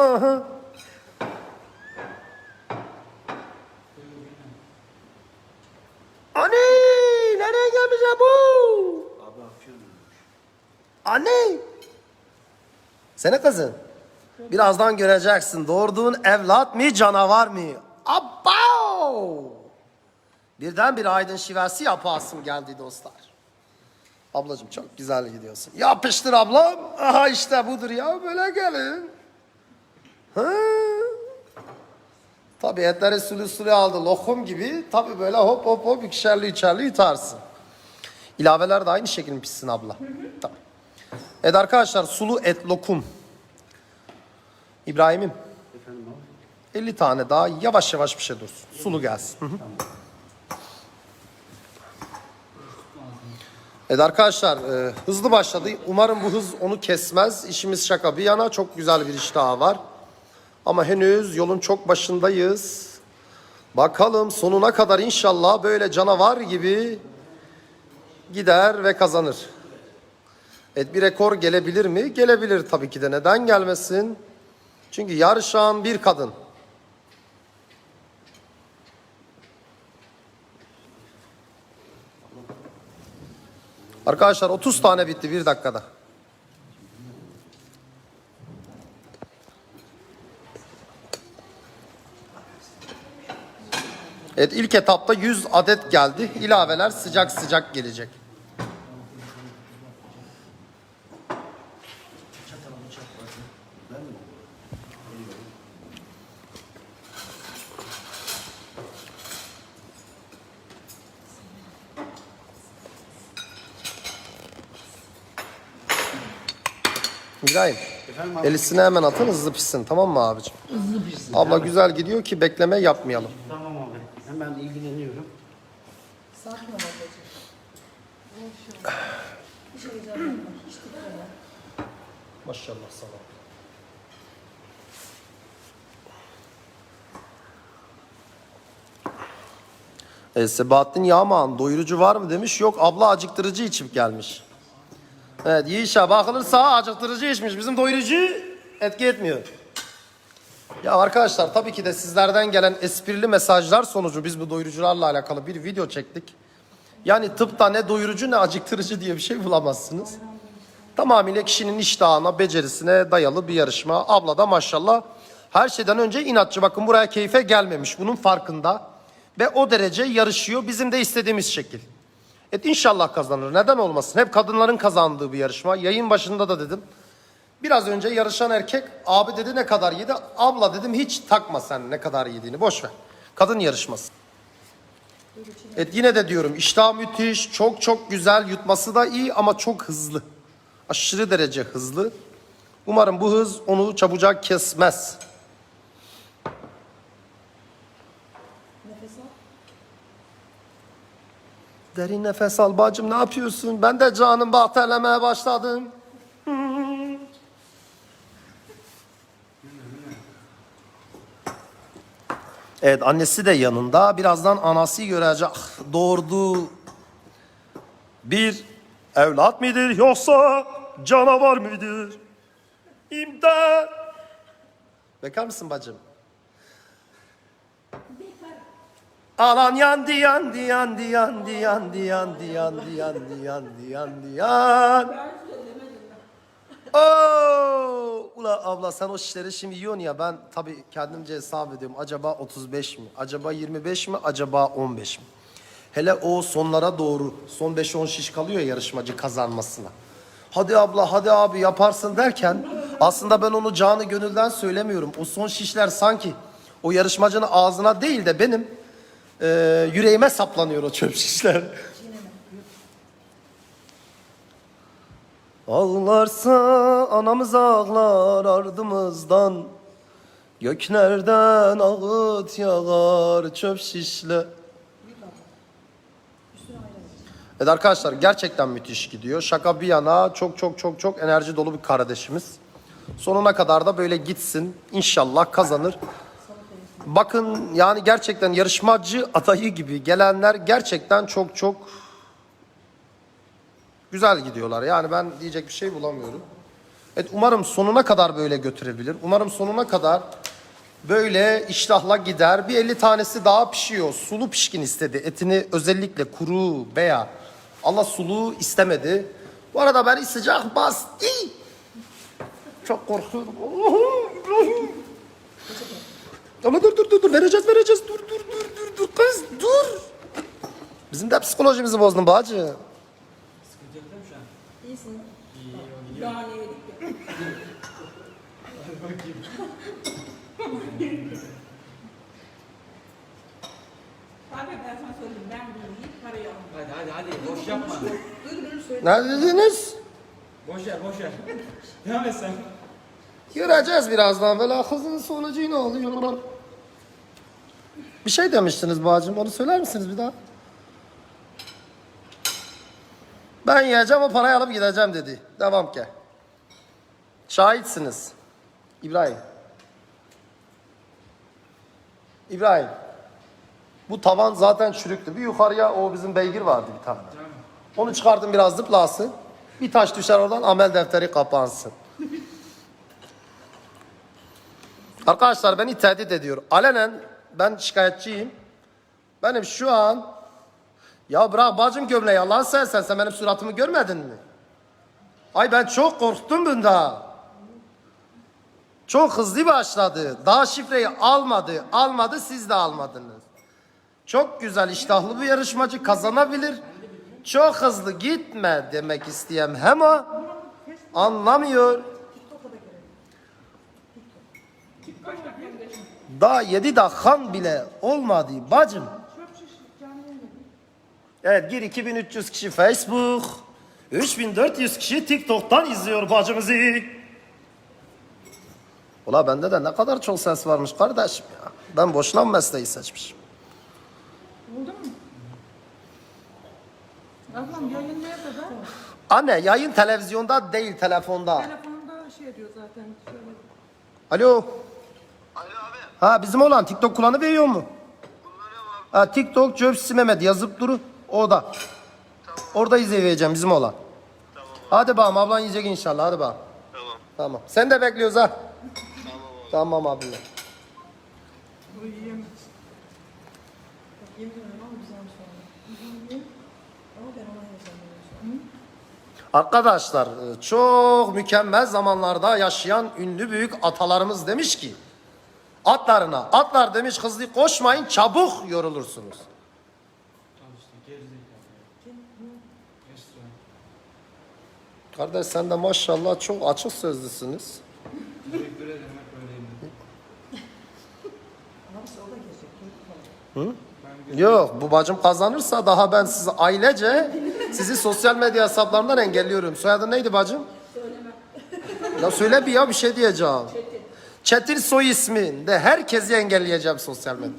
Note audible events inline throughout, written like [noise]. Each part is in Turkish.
Aha. Anne nereye gelmiş ya bu? Abi afyon. Anne. Sene kızın. Birazdan göreceksin. Doğurduğun evlat mı canavar mı? Abav! Birden bir aydın şivesi yapasım geldi dostlar. Ablacığım çok güzel gidiyorsun. Yapıştır ablam. Aha işte budur ya böyle gelin. Ha. Tabii etleri sulu sulu aldı lokum gibi. Tabii böyle hop hop hop ikişerli üçerli yutarsın. İlaveler de aynı şekilde pişsin abla. Tamam. Evet arkadaşlar sulu et lokum. İbrahim'im Efendim abi? 50 tane daha yavaş yavaş bir şey dursun. Sulu gelsin. Hı hı. Evet arkadaşlar e, hızlı başladı. Umarım bu hız onu kesmez. İşimiz şaka bir yana çok güzel bir iş daha var. Ama henüz yolun çok başındayız. Bakalım sonuna kadar inşallah böyle canavar gibi gider ve kazanır. Evet bir rekor gelebilir mi? Gelebilir tabii ki de. Neden gelmesin? Çünkü yarışan bir kadın. Arkadaşlar 30 tane bitti bir dakikada. Evet ilk etapta 100 adet geldi. İlaveler sıcak sıcak gelecek. İbrahim. Efendim abi? Elisine hemen atın hızlı pişsin tamam mı abicim? Hızlı pişsin. Abla güzel gidiyor ki bekleme yapmayalım. Tamam abi. Hemen ilgileniyorum. Sakin ol ablacığım. Boş ver. Hiç heyecanlanma. Hiç titreme. Maşallah sana. E, Sebahattin Yağman doyurucu var mı demiş. Yok abla acıktırıcı içip gelmiş. Evet yiyişe bakılırsa acıktırıcı içmiş. Bizim doyurucu etki etmiyor. Ya arkadaşlar tabii ki de sizlerden gelen esprili mesajlar sonucu biz bu doyurucularla alakalı bir video çektik. Yani tıpta ne doyurucu ne acıktırıcı diye bir şey bulamazsınız. Tamamıyla kişinin iştahına, becerisine dayalı bir yarışma. Abla da maşallah her şeyden önce inatçı. Bakın buraya keyfe gelmemiş. Bunun farkında. Ve o derece yarışıyor. Bizim de istediğimiz şekil. Evet inşallah kazanır. Neden olmasın? Hep kadınların kazandığı bir yarışma. Yayın başında da dedim. Biraz önce yarışan erkek abi dedi ne kadar yedi. Abla dedim hiç takma sen ne kadar yediğini. Boş ver. Kadın yarışması. Evet yine de diyorum iştah müthiş. Çok çok güzel. Yutması da iyi ama çok hızlı. Aşırı derece hızlı. Umarım bu hız onu çabucak kesmez. Nefes al. Derin nefes al bacım ne yapıyorsun? Ben de canım bahterlemeye başladım. Evet annesi de yanında. Birazdan anası görecek. Doğurduğu bir evlat mıdır yoksa canavar mıdır? İmdat! Bekar mısın bacım? Alan yandı yandı yandı yandı yandı yandı yandı yandı yandı yandı yan. Oo! Ula abla sen o şişleri şimdi yiyorsun ya ben tabii kendimce hesap ediyorum. Acaba 35 mi? Acaba 25 mi? Acaba 15 mi? Hele o sonlara doğru son 5-10 şiş kalıyor ya yarışmacı kazanmasına. Hadi abla hadi abi yaparsın derken aslında ben onu canı gönülden söylemiyorum. O son şişler sanki o yarışmacının ağzına değil de benim e, yüreğime saplanıyor o çöp şişler. Ağlarsa anamız ağlar ardımızdan Göklerden ağıt yağar çöp şişle Evet arkadaşlar gerçekten müthiş gidiyor. Şaka bir yana çok çok çok çok enerji dolu bir kardeşimiz. Sonuna kadar da böyle gitsin. İnşallah kazanır. Bakın yani gerçekten yarışmacı adayı gibi gelenler gerçekten çok çok güzel gidiyorlar. Yani ben diyecek bir şey bulamıyorum. Evet, umarım sonuna kadar böyle götürebilir. Umarım sonuna kadar böyle iştahla gider. Bir 50 tanesi daha pişiyor. Sulu pişkin istedi. Etini özellikle kuru veya Allah sulu istemedi. Bu arada ben sıcak bastı. Çok korkuyorum. Ama dur dur dur dur vereceğiz vereceğiz. Dur dur dur dur dur kız dur. Bizim de psikolojimizi bozdun bacı. İyisin. Daha ne yedik ya? Abi ben sana söyleyeyim ben bunu yiyip parayı alırım. Hadi hadi hadi boş yapma. Dur dur söyle. Ne dediniz? boş ver boş ver. Devam et sen. Göreceğiz birazdan. Böyle kızın sonucu ne oluyor? Bir şey demiştiniz bacım. Onu söyler misiniz bir daha? Ben yiyeceğim o parayı alıp gideceğim dedi. Devam ki. Şahitsiniz. İbrahim. İbrahim. Bu tavan zaten çürüktü. Bir yukarıya o bizim beygir vardı bir tane. Onu çıkardım biraz zıplasın. Bir taş düşer oradan amel defteri kapansın. Arkadaşlar beni tehdit ediyor. Alenen ben şikayetçiyim. Benim şu an ya bırak bacım gömleği Allah'ın sen sen benim suratımı görmedin mi? Ay ben çok korktum bunda. Çok hızlı başladı. Daha şifreyi almadı. Almadı siz de almadınız. Çok güzel iştahlı bir yarışmacı kazanabilir. Çok hızlı gitme demek isteyen hem o anlamıyor. Daha yedi dakikan bile olmadı bacım. Evet gir 2300 kişi Facebook. 3400 kişi TikTok'tan izliyor bacımızı. Ula bende de ne kadar çok ses varmış kardeşim ya. Ben boşuna mı mesleği seçmişim? Oldu mu? Ablam yayınlaya kadar Anne yayın televizyonda değil telefonda. telefonda şey diyor zaten. Şöyle. Alo. Ha bizim olan TikTok kullanıveriyor mu? Ha TikTok Cöpsi Mehmet yazıp duru. O da. Orada izleyeceğim bizim olan. Tamam. Hadi bakalım ablan yiyecek inşallah hadi bakalım. Tamam. Tamam. Sen de bekliyoruz ha. Tamam abi. Tamam abi. Bu yiyemez. Bak yemin ederim ama güzelmiş valla. Ama ben ona yazamıyorum. Arkadaşlar e, çok mükemmel zamanlarda yaşayan ünlü büyük atalarımız demiş ki atlarına atlar demiş hızlı koşmayın çabuk yorulursunuz. Kardeş sen de maşallah çok açık sözlüsünüz. Teşekkür ederim falan. Yok bu bacım kazanırsa daha ben sizi ailece sizi sosyal medya hesaplarından engelliyorum. Soyadın neydi bacım? Söyleme. Ya söyle bir ya bir şey diyeceğim. Çetin soy isminde herkesi engelleyeceğim sosyal medya.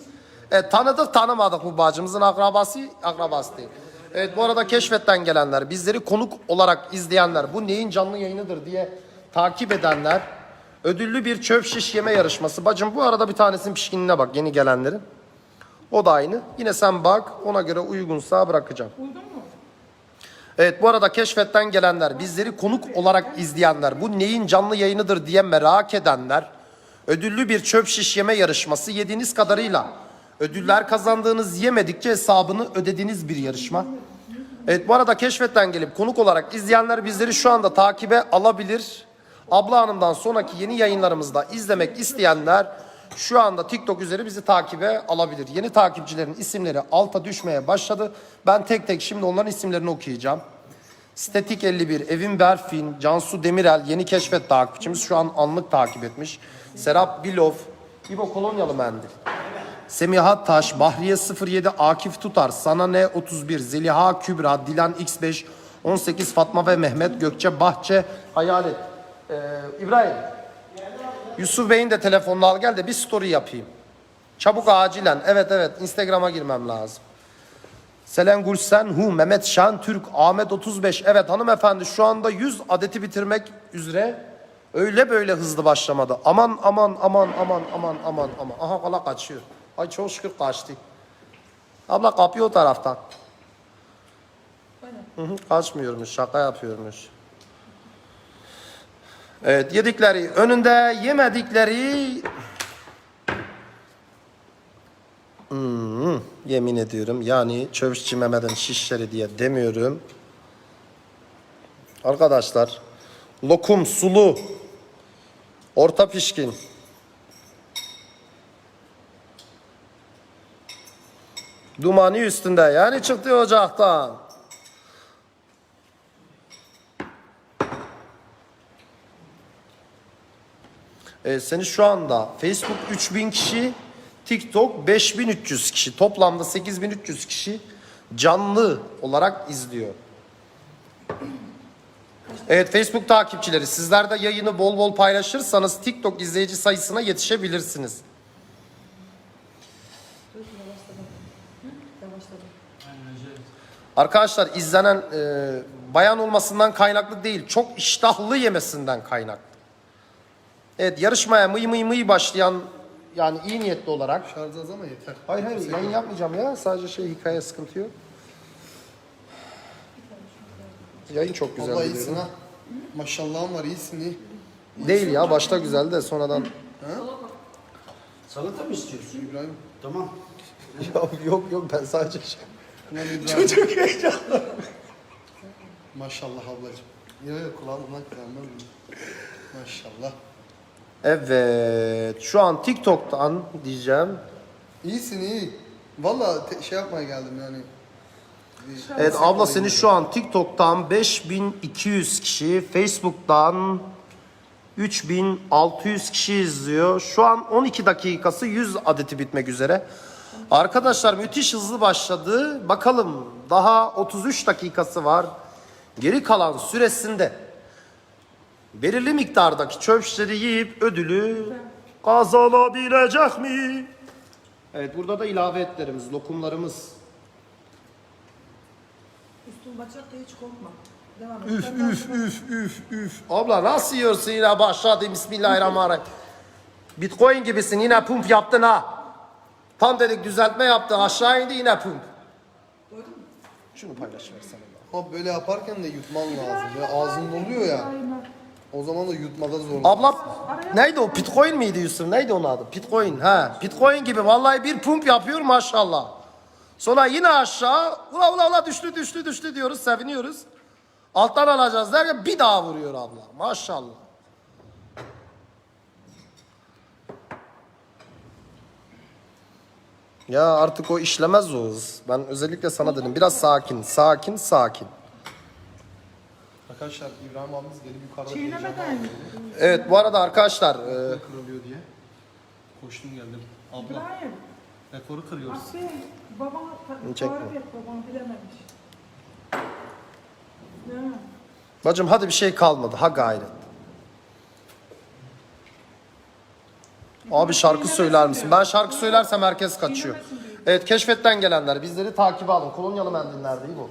Evet, tanıdık tanımadık bu bacımızın akrabası akrabası değil. Evet bu arada keşfetten gelenler, bizleri konuk olarak izleyenler, bu neyin canlı yayınıdır diye takip edenler, ödüllü bir çöp şiş yeme yarışması. Bacım bu arada bir tanesinin pişkinliğine bak yeni gelenlerin. O da aynı. Yine sen bak ona göre uygunsa bırakacağım. Uygun mu? Evet bu arada keşfetten gelenler, bizleri konuk olarak izleyenler, bu neyin canlı yayınıdır diye merak edenler, ödüllü bir çöp şiş yeme yarışması yediğiniz kadarıyla ödüller kazandığınız yemedikçe hesabını ödediğiniz bir yarışma. Evet bu arada keşfetten gelip konuk olarak izleyenler bizleri şu anda takibe alabilir. Abla Hanım'dan sonraki yeni yayınlarımızda izlemek isteyenler şu anda TikTok üzeri bizi takibe alabilir. Yeni takipçilerin isimleri alta düşmeye başladı. Ben tek tek şimdi onların isimlerini okuyacağım. Stetik 51, Evin Berfin, Cansu Demirel yeni keşfet takipçimiz şu an anlık takip etmiş. Serap Bilov, İbo Kolonyalı Mendil. Semiha Taş, Bahriye 07, Akif Tutar, Sana Ne 31, Zeliha Kübra, Dilan X5, 18 Fatma ve Mehmet Gökçe Bahçe, Hayalet. Ee, İbrahim. Yusuf Bey'in de telefonunu al gel de bir story yapayım. Çabuk acilen. Evet evet Instagram'a girmem lazım. Selen Gülsen Hu, Mehmet Şan Türk, Ahmet 35. Evet hanımefendi şu anda 100 adeti bitirmek üzere. Öyle böyle hızlı başlamadı. Aman aman aman aman aman aman aman. Aha kala kaçıyor. Ay çok şükür kaçtı. Abla kapıyor o taraftan. Hı hı, kaçmıyormuş şaka yapıyormuş. Evet yedikleri önünde yemedikleri Hmm, yemin ediyorum yani çövüşçü Mehmet'in şişleri diye demiyorum. Arkadaşlar lokum sulu orta pişkin dumanı üstünde yani çıktı ocaktan. Ee, seni şu anda Facebook 3000 kişi, TikTok 5300 kişi, toplamda 8300 kişi canlı olarak izliyor. Evet Facebook takipçileri sizler de yayını bol bol paylaşırsanız TikTok izleyici sayısına yetişebilirsiniz. Arkadaşlar izlenen e, bayan olmasından kaynaklı değil, çok iştahlı yemesinden kaynaklı. Evet yarışmaya mıy mıy mıy başlayan yani iyi niyetli olarak. Şarj az ama yeter. Hayır hayır yayın yapmayacağım ya sadece şey hikaye sıkıntı yok. Yayın çok güzel. Allah biliyorum. iyisin ha. Maşallahın var iyisin iyi. Değil ya başta güzeldi de sonradan. Salata mı istiyorsun? İbrahim. Tamam. [laughs] Ya yok yok ben sadece şey. Ulan İbrahim. [laughs] Çocuk heyecanlı. Maşallah ablacığım. Yok yok kulağımdan mı? Maşallah. Evet şu an TikTok'tan diyeceğim. İyisin iyi. Valla te- şey yapmaya geldim yani. Evet abla seni şu an TikTok'tan 5200 kişi, Facebook'tan 3600 kişi izliyor. Şu an 12 dakikası 100 adeti bitmek üzere. Arkadaşlar müthiş hızlı başladı. Bakalım daha 33 dakikası var. Geri kalan süresinde belirli miktardaki çöpçleri yiyip ödülü kazanabilecek mi? Evet burada da ilave etlerimiz, lokumlarımız. Üstün bacak da hiç korkma. Devam et. Üf üf üf üf üf. Abla nasıl yiyorsun yine başladı Bismillahirrahmanirrahim. Bitcoin gibisin yine pump yaptın ha. Tam dedik düzeltme yaptı aşağı indi yine pump. Şunu paylaş versene. Ama böyle yaparken de yutman lazım. Ya ağzın doluyor ya. O zaman da yutmada zorlanırsın. Abla neydi o Bitcoin miydi Yusuf? Neydi onun adı? Bitcoin ha. Bitcoin gibi vallahi bir pump yapıyor maşallah. Sonra yine aşağı ula ula ula düştü düştü düştü diyoruz seviniyoruz. Alttan alacağız derken bir daha vuruyor abla. Maşallah. Ya artık o işlemez o hız. Ben özellikle sana dedim biraz sakin, sakin, sakin. Arkadaşlar İbrahim abimiz gelip yukarıda Çiğnemeden mi? Evet bu arada arkadaşlar e, kırılıyor diye. Koştum geldim. Abla İbrahim. rekoru kırıyoruz. Ta- Çekme. tarif et. Baban bilememiş. Değil mi? Bacım hadi bir şey kalmadı. Ha gayret. Abi şarkı söyler misin? Ben şarkı söylersem herkes kaçıyor. Evet keşfetten gelenler bizleri takibe alın. Kolonyalı mendiller değil bu.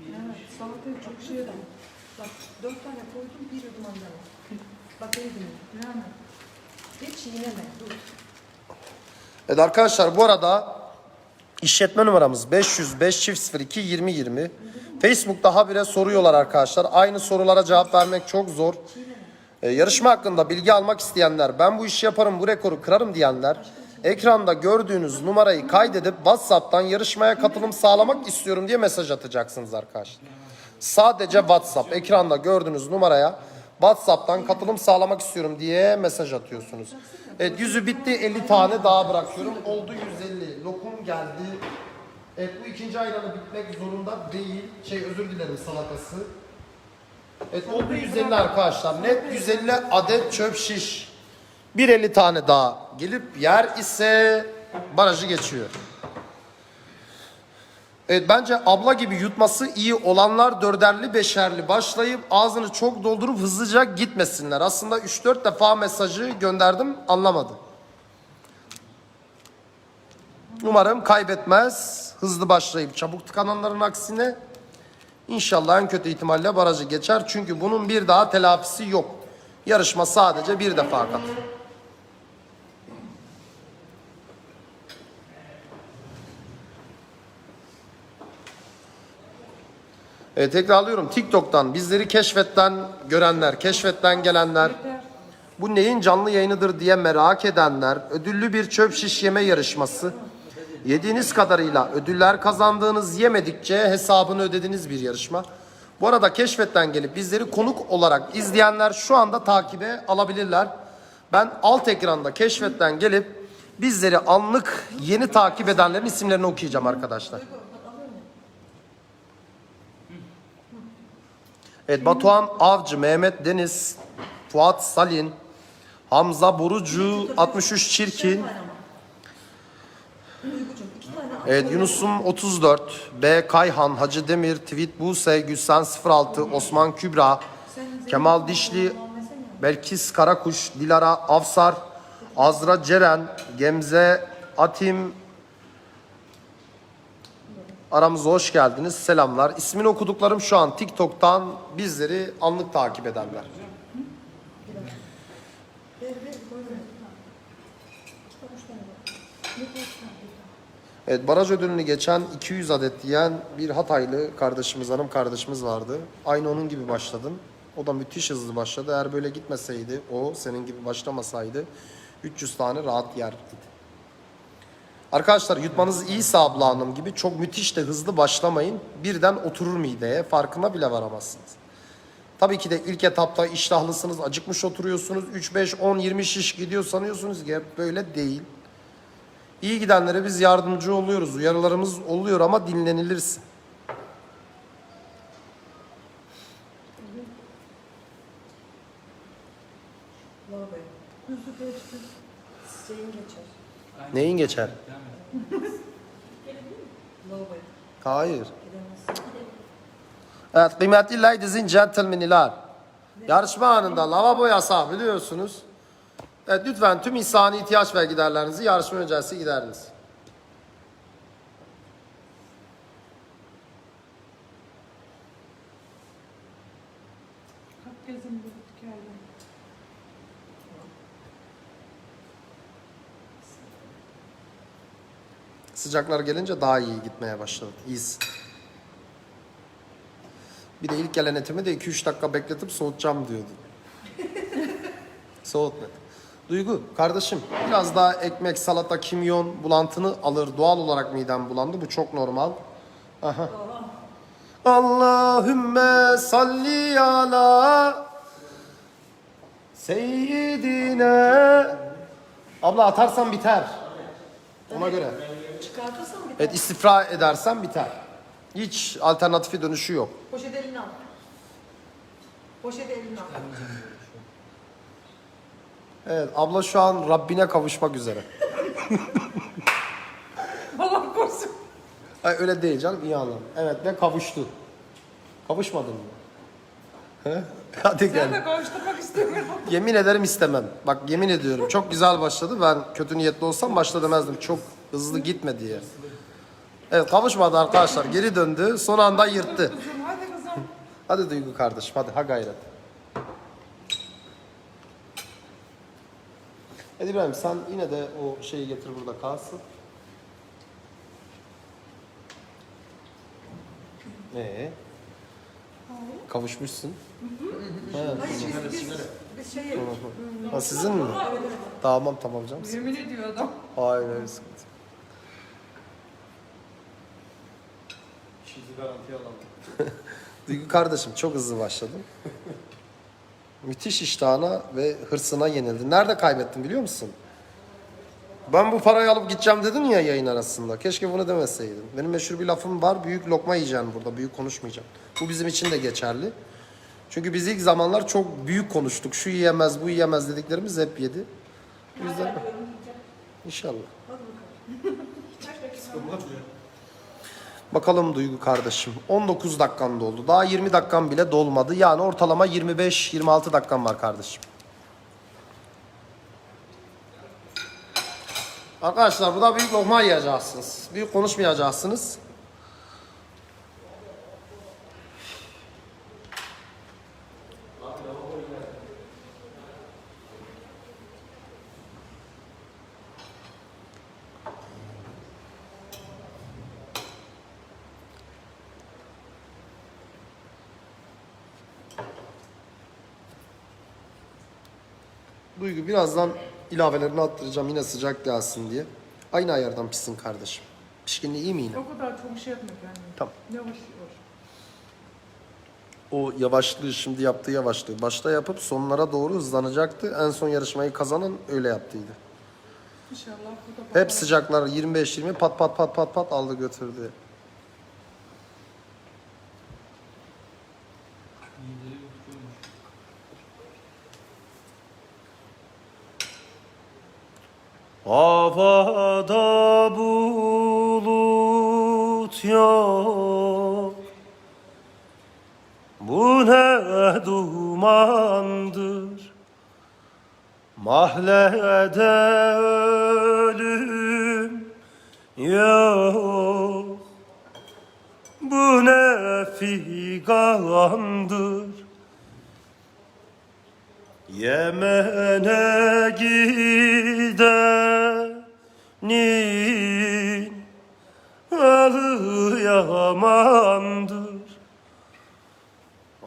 Evet. Salatayı çok şey yedim. Bak dört tane koydum bir yudum var. Bak iyi dinle. Hiç çiğneme. Dur. Evet arkadaşlar bu arada işletme numaramız 505 çift 02 20 20. Facebook'ta habire soruyorlar arkadaşlar. Aynı sorulara cevap vermek çok zor. Ee, yarışma hakkında bilgi almak isteyenler, ben bu işi yaparım, bu rekoru kırarım diyenler, ekranda gördüğünüz numarayı kaydedip WhatsApp'tan yarışmaya katılım sağlamak istiyorum diye mesaj atacaksınız arkadaşlar. Sadece WhatsApp, ekranda gördüğünüz numaraya WhatsApp'tan katılım sağlamak istiyorum diye mesaj atıyorsunuz. Evet yüzü bitti 50 tane daha bırakıyorum. Oldu 150. Lokum geldi. Evet bu ikinci ayranı bitmek zorunda değil. Şey özür dilerim salatası. Evet oldu 150 arkadaşlar. Net 150 adet çöp şiş. 150 tane daha gelip yer ise barajı geçiyor. Evet bence abla gibi yutması iyi olanlar dörderli beşerli başlayıp ağzını çok doldurup hızlıca gitmesinler. Aslında 3-4 defa mesajı gönderdim anlamadı. Umarım kaybetmez. Hızlı başlayıp çabuk tıkananların aksine İnşallah en kötü ihtimalle barajı geçer. Çünkü bunun bir daha telafisi yok. Yarışma sadece bir defa katılır. E, tekrarlıyorum TikTok'tan bizleri keşfetten görenler, keşfetten gelenler, bu neyin canlı yayınıdır diye merak edenler, ödüllü bir çöp şiş yeme yarışması, yediğiniz kadarıyla ödüller kazandığınız yemedikçe hesabını ödediğiniz bir yarışma. Bu arada keşfetten gelip bizleri konuk olarak izleyenler şu anda takibe alabilirler. Ben alt ekranda keşfetten gelip bizleri anlık yeni takip edenlerin isimlerini okuyacağım arkadaşlar. Evet Batuhan Avcı, Mehmet Deniz, Fuat Salin, Hamza Borucu, 63 Çirkin. Evet Yunus'um 34, B Kayhan, Hacı Demir, Tweet Buse, Gülsen 06, Osman Kübra, Kemal Dişli, Belkis Karakuş, Dilara Avsar, Azra Ceren, Gemze Atim, Aramıza hoş geldiniz. Selamlar. İsmini okuduklarım şu an TikTok'tan bizleri anlık takip edenler. Evet baraj ödülünü geçen 200 adet diyen bir Hataylı kardeşimiz, hanım kardeşimiz vardı. Aynı onun gibi başladım. O da müthiş hızlı başladı. Eğer böyle gitmeseydi, o senin gibi başlamasaydı 300 tane rahat yer idi. Arkadaşlar yutmanız iyiyse abla hanım gibi çok müthiş de hızlı başlamayın. Birden oturur mideye farkına bile varamazsınız. Tabii ki de ilk etapta iştahlısınız, acıkmış oturuyorsunuz. 3, 5, 10, 20 şiş gidiyor sanıyorsunuz ki hep böyle değil. İyi gidenlere biz yardımcı oluyoruz. Uyarılarımız oluyor ama geçer. Neyin geçer? Hayır. Evet kıymetli ladies and gentlemen'ler. Yarışma anında lavabo yasağı biliyorsunuz. Evet lütfen tüm insani ihtiyaç ve giderlerinizi yarışma öncesi gideriniz. Sıcaklar gelince daha iyi gitmeye başladı. İyisin. Bir de ilk gelen etimi de 2-3 dakika bekletip soğutacağım diyordu. [laughs] Soğutmadı. Duygu, kardeşim biraz daha ekmek, salata, kimyon bulantını alır. Doğal olarak midem bulandı. Bu çok normal. Aha. Allahümme salli ala seyyidine. Abla atarsan biter. Ona göre. Çıkartırsan bir Evet istifra edersen biter. Hiç alternatifi dönüşü yok. Poşet elini al. Poşet elini al. Evet abla şu an Rabbine kavuşmak üzere. [laughs] Allah korusun. Ay, öyle değil canım iyi anlam. Evet ve kavuştu. Kavuşmadın mı? He? [laughs] Hadi gel. de kavuşturmak istemiyorum. Yemin ederim istemem. Bak yemin ediyorum çok güzel başladı. Ben kötü niyetli olsam başla demezdim. Çok hızlı gitme diye. Evet kavuşmadı arkadaşlar. Geri döndü. Son anda yırttı. Hadi kızım. Hadi Duygu kardeşim hadi ha gayret. Hadi İbrahim sen yine de o şeyi getir burada kalsın. Ee? Kavuşmuşsun. Hayır biz, biz, biz şey Ha sizin mi? Tamam tamam canım. Yemin ediyor adam. Hayır hayır sıkıntı. yok. Şimdi garantiye alalım. [laughs] Duygu kardeşim çok hızlı başladın. Müthiş iştahına ve hırsına yenildi. Nerede kaybettin biliyor musun? Ben bu parayı alıp gideceğim dedin ya yayın arasında. Keşke bunu demeseydin. Benim meşhur bir lafım var. Büyük lokma yiyeceksin burada. Büyük konuşmayacağım. Bu bizim için de geçerli. Çünkü biz ilk zamanlar çok büyük konuştuk. Şu yiyemez, bu yiyemez dediklerimiz hep yedi. O yüzden İnşallah. Bakalım Duygu kardeşim. 19 dakikan doldu. Daha 20 dakikan bile dolmadı. Yani ortalama 25-26 dakikan var kardeşim. Arkadaşlar burada büyük lokma yiyeceksiniz. Büyük konuşmayacaksınız. Birazdan ilavelerini attıracağım yine sıcak gelsin diye. Aynı ayardan pişsin kardeşim. Pişkinliği iyi mi yine? O kadar çok şey yapma kendine. Tamam. Yavaş yavaş. O yavaşlığı şimdi yaptığı yavaşlığı. Başta yapıp sonlara doğru hızlanacaktı. En son yarışmayı kazanan öyle yaptıydı. İnşallah Hep sıcaklar 25-20 pat pat pat pat pat aldı götürdü.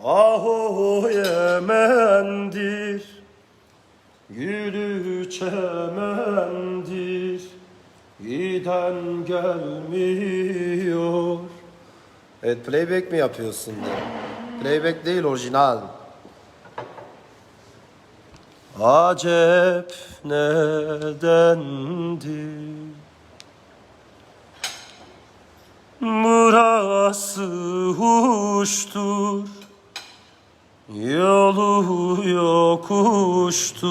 Ah o Yemen'dir. Gülü çemendir. Giden gelmiyor. Evet playback mi yapıyorsun diye. Playback değil orijinal. Acep nedendir? Burası huştur Yolu yokuştur.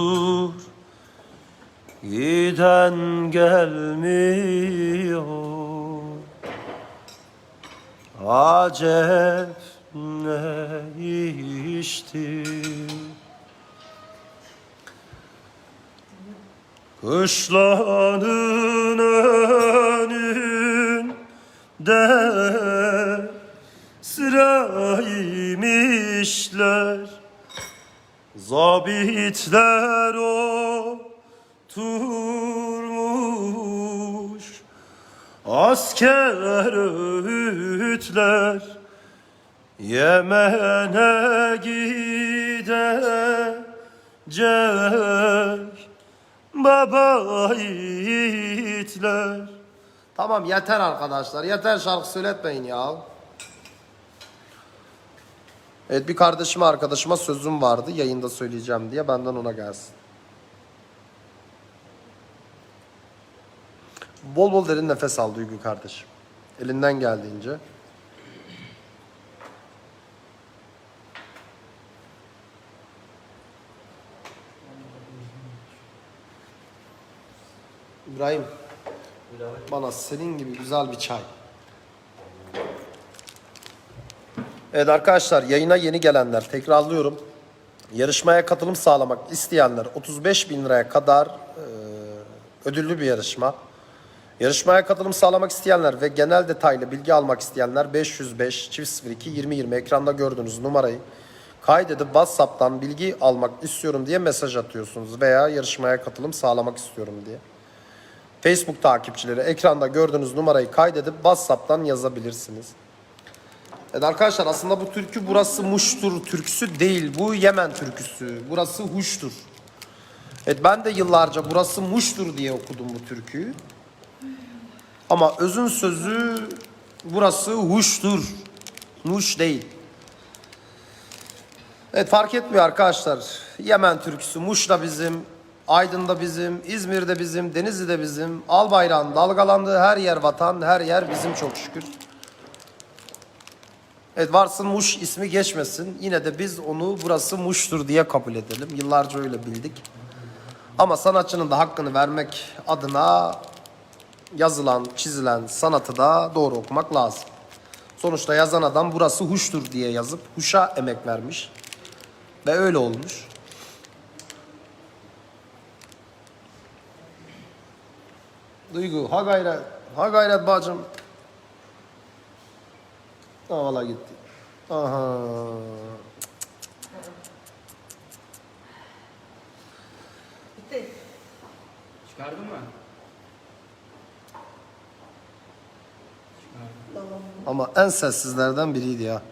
Giden gelmiyor. Acep ne iştir? Kışlanın Zabitler oturmuş. Asker öğütler Yemen'e gidecek. Baba yiğitler. Tamam yeter arkadaşlar. Yeter şarkı söyletmeyin ya. Evet bir kardeşime arkadaşıma sözüm vardı yayında söyleyeceğim diye benden ona gelsin. Bol bol derin nefes al Duygu kardeşim. Elinden geldiğince. İbrahim. Bana senin gibi güzel bir çay. Evet arkadaşlar yayına yeni gelenler tekrarlıyorum. Yarışmaya katılım sağlamak isteyenler 35 bin liraya kadar e, ödüllü bir yarışma. Yarışmaya katılım sağlamak isteyenler ve genel detaylı bilgi almak isteyenler 505 çift 02 2020 ekranda gördüğünüz numarayı kaydedip WhatsApp'tan bilgi almak istiyorum diye mesaj atıyorsunuz veya yarışmaya katılım sağlamak istiyorum diye. Facebook takipçileri ekranda gördüğünüz numarayı kaydedip WhatsApp'tan yazabilirsiniz. Evet arkadaşlar aslında bu türkü burası Muş'tur türküsü değil. Bu Yemen türküsü. Burası Huş'tur. Evet ben de yıllarca burası Muş'tur diye okudum bu türküyü. Ama özün sözü burası Huş'tur. Muş değil. Evet fark etmiyor arkadaşlar. Yemen türküsü Muş da bizim, Aydın da bizim, İzmir de bizim, Denizli de bizim. Al bayrağın dalgalandığı her yer vatan, her yer bizim çok şükür. Evet varsın Muş ismi geçmesin. Yine de biz onu burası Muş'tur diye kabul edelim. Yıllarca öyle bildik. Ama sanatçının da hakkını vermek adına yazılan, çizilen sanatı da doğru okumak lazım. Sonuçta yazan adam burası Huş'tur diye yazıp Huş'a emek vermiş. Ve öyle olmuş. Duygu, ha gayret, ha gayret bacım. Ha valla gitti. Aha. Bitti. Çıkardın mı? Ama en sessizlerden biriydi ya.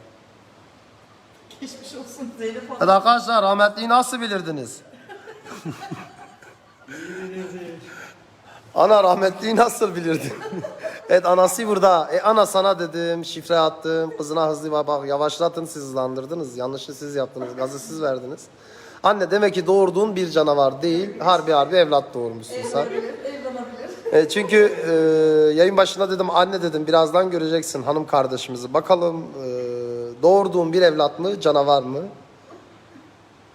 Geçmiş olsun Zeynep Hanım. Evet arkadaşlar rahmetliyi nasıl bilirdiniz? Ana rahmetliyi nasıl bilirdi? [laughs] evet anası burada. E ana sana dedim, şifre attım, kızına hızlı bak, bak yavaşlatın siz hızlandırdınız. Yanlışı siz yaptınız, gazı siz verdiniz. Anne demek ki doğurduğun bir canavar değil, harbi harbi evlat doğurmuşsun sen. E, çünkü e, yayın başında dedim anne dedim birazdan göreceksin hanım kardeşimizi. Bakalım e, doğurduğun bir evlat mı canavar mı?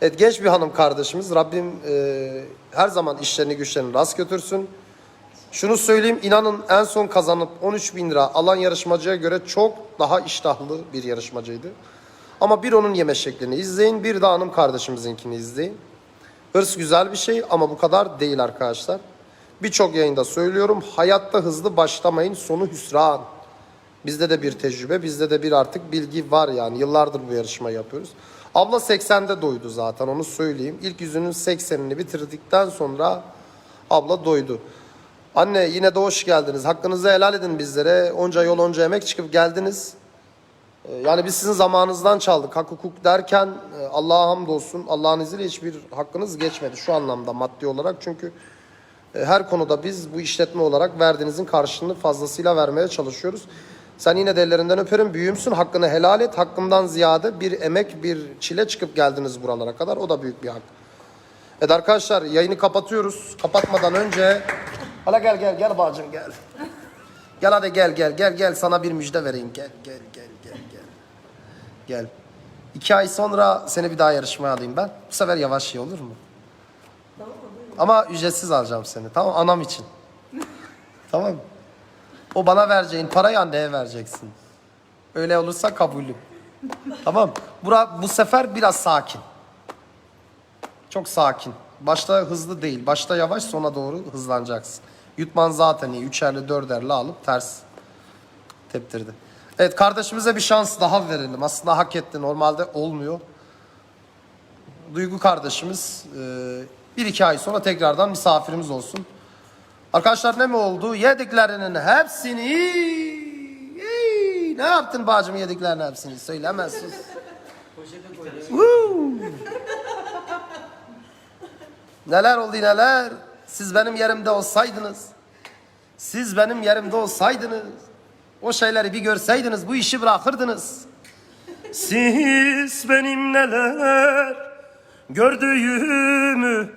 Evet genç bir hanım kardeşimiz. Rabbim e, her zaman işlerini güçlerini rast götürsün. Şunu söyleyeyim inanın en son kazanıp 13 bin lira alan yarışmacıya göre çok daha iştahlı bir yarışmacıydı. Ama bir onun yeme şeklini izleyin bir de hanım kardeşimizinkini izleyin. Hırs güzel bir şey ama bu kadar değil arkadaşlar. Birçok yayında söylüyorum hayatta hızlı başlamayın sonu hüsran. Bizde de bir tecrübe, bizde de bir artık bilgi var yani. Yıllardır bu yarışmayı yapıyoruz. Abla 80'de doydu zaten onu söyleyeyim. İlk yüzünün 80'ini bitirdikten sonra abla doydu. Anne yine de hoş geldiniz. Hakkınızı helal edin bizlere. Onca yol onca emek çıkıp geldiniz. Ee, Yani biz sizin zamanınızdan çaldık. Hak hukuk derken e, Allah'a hamdolsun. Allah'ın izniyle hiçbir hakkınız geçmedi şu anlamda maddi olarak. Çünkü e, her konuda biz bu işletme olarak verdiğinizin karşılığını fazlasıyla vermeye çalışıyoruz. Sen yine de ellerinden öperim. Büyüğümsün. Hakkını helal et. Hakkımdan ziyade bir emek, bir çile çıkıp geldiniz buralara kadar. O da büyük bir hak. Evet arkadaşlar yayını kapatıyoruz. Kapatmadan önce... Hala gel gel gel bacım gel. Gel hadi gel gel gel gel sana bir müjde vereyim. Gel gel gel gel gel. Gel. İki ay sonra seni bir daha yarışmaya alayım ben. Bu sefer yavaş şey olur mu? Ama ücretsiz alacağım seni. Tamam anam için. tamam. O bana vereceğin parayı anneye vereceksin. Öyle olursa kabulüm. tamam. Bura, bu sefer biraz sakin. Çok sakin. Başta hızlı değil. Başta yavaş sona doğru hızlanacaksın. Yutman zaten iyi. Üçerli dörderli alıp ters teptirdi. Evet kardeşimize bir şans daha verelim. Aslında hak etti. Normalde olmuyor. Duygu kardeşimiz e, bir iki ay sonra tekrardan misafirimiz olsun. Arkadaşlar ne mi oldu? Yediklerinin hepsini Ey, ne yaptın bacım yediklerinin hepsini? Söyle hemen sus. Poşete koydum. Neler oldu neler? Siz benim yerimde olsaydınız. Siz benim yerimde olsaydınız. O şeyleri bir görseydiniz bu işi bırakırdınız. Siz benim neler gördüğümü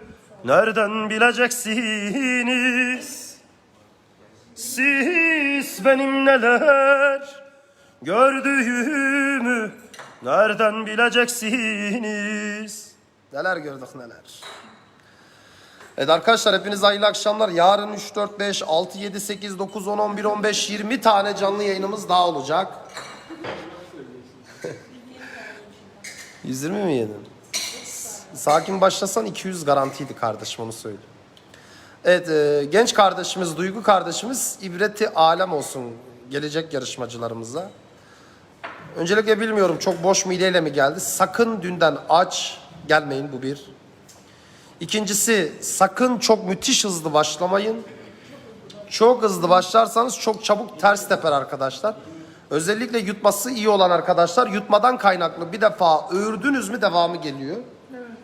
nereden bileceksiniz? Siz benim neler gördüğümü nereden bileceksiniz? Neler gördük neler. Evet arkadaşlar hepinize hayırlı akşamlar. Yarın 3, 4, 5, 6, 7, 8, 9, 10, 11, 15, 20 tane canlı yayınımız daha olacak. [laughs] 120 mi yedin? Sakin başlasan 200 garantiydi kardeşim onu söyleyeyim. Evet e, genç kardeşimiz, Duygu kardeşimiz ibreti alem olsun gelecek yarışmacılarımıza. Öncelikle bilmiyorum çok boş mideyle mi geldi? Sakın dünden aç gelmeyin bu bir. İkincisi sakın çok müthiş hızlı başlamayın. Çok hızlı başlarsanız çok çabuk ters teper arkadaşlar. Özellikle yutması iyi olan arkadaşlar yutmadan kaynaklı bir defa öğürdünüz mü devamı geliyor.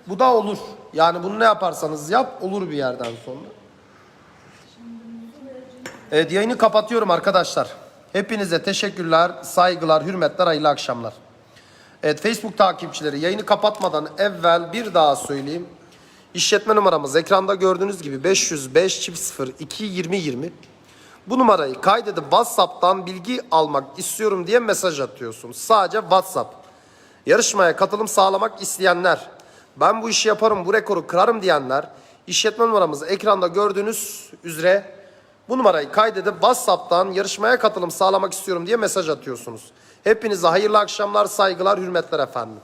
Bu da olur. Yani bunu ne yaparsanız yap olur bir yerden sonra. Evet yayını kapatıyorum arkadaşlar. Hepinize teşekkürler, saygılar, hürmetler, hayırlı akşamlar. Evet Facebook takipçileri yayını kapatmadan evvel bir daha söyleyeyim. İşletme numaramız ekranda gördüğünüz gibi 505 çift 0 2 20 20. Bu numarayı kaydedip WhatsApp'tan bilgi almak istiyorum diye mesaj atıyorsun. Sadece WhatsApp. Yarışmaya katılım sağlamak isteyenler, ben bu işi yaparım, bu rekoru kırarım diyenler, işletme numaramız ekranda gördüğünüz üzere bu numarayı kaydedip WhatsApp'tan yarışmaya katılım sağlamak istiyorum diye mesaj atıyorsunuz. Hepinize hayırlı akşamlar, saygılar, hürmetler efendim.